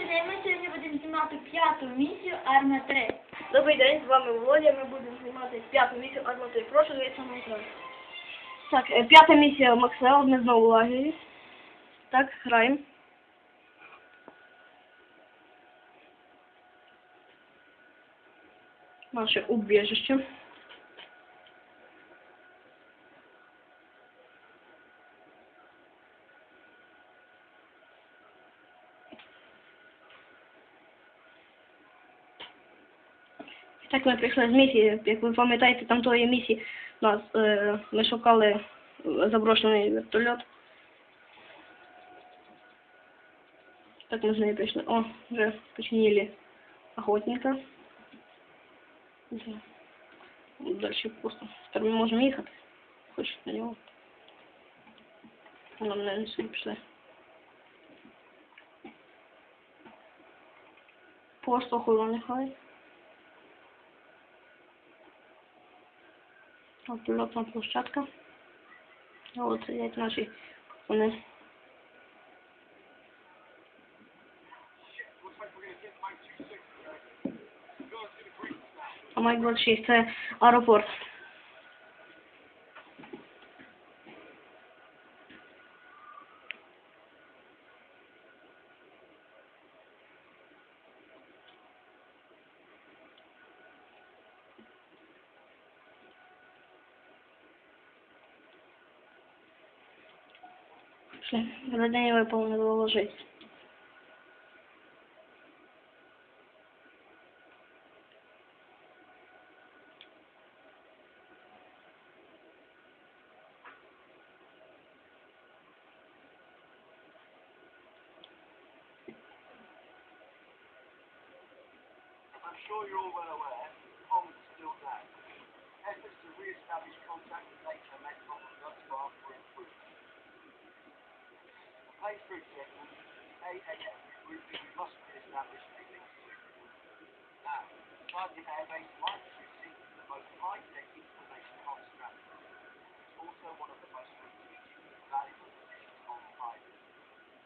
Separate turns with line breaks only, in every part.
Добрий день, ми сьогодні будемо знімати п'яту місію Арма 3.
Добрий день, з вами Володя. Ми будемо знімати п'яту місію Армати. Прошу дивитися на екран. Так, е, п'ята місія Максвелл, ми знову лагері. Так, граємо. Наше убіжище. Так ми прийшли з місії, як ви пам'ятаєте, там тої місії нас е, ми шукали заброшений вертольот. Так ми з нею прийшли. О, вже починили охотника. Дальше пусто. Тепер ми можемо їхати. Хоч на нього. Нам не сюди пішли. Послухаю нехай. От lotną płaszczatkę. No, to jak nasi one. A najgorszy jest aeroport. Все, задание выполнено доложить.
I'm sure you're all well aware, Place for example, AAF grouping must re-establish to. Now, target airbase might receive the most high-tech information on strategy. It's also one of the most strategic and valuable positions on the highway.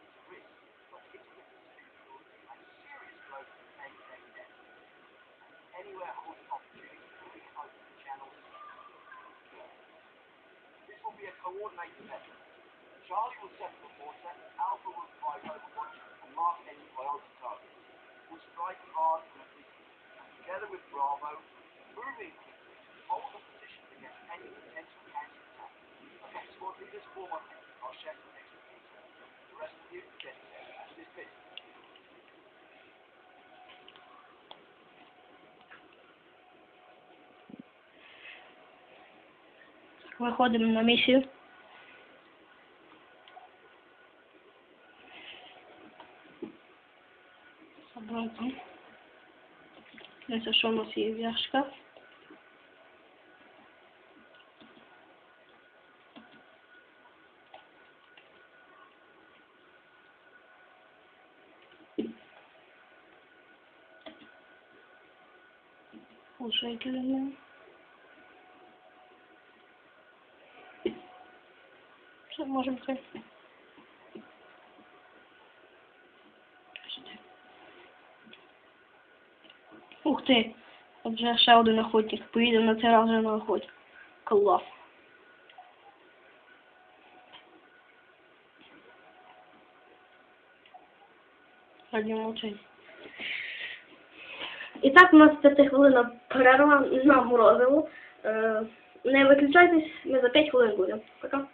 It's a risk, but it's with the security and serious growth in AAF anywhere holding opportunity to reopen channels. This will be a coordinated effort. Charlie will set the water, Alpha will fly overwatch and mark any priority targets. We'll strike hard and efficiently, and together with Bravo, moving quickly, hold the position against any potential counter-attack. Okay, squad leaders form on me. I'll share some expertise. The rest of you, get set. Dismiss.
Виходимо на місію. Це що у нас є в ящиках. Уже кілено. Все, можемо Ух ти! От вже ще один охотник. Поїдемо на цей раз вже на охотник. Клас. Радіо мовчання. І так у нас 5 хвилина перерва на морозиво. Е, не виключайтесь, ми за 5 хвилин будемо. Пока.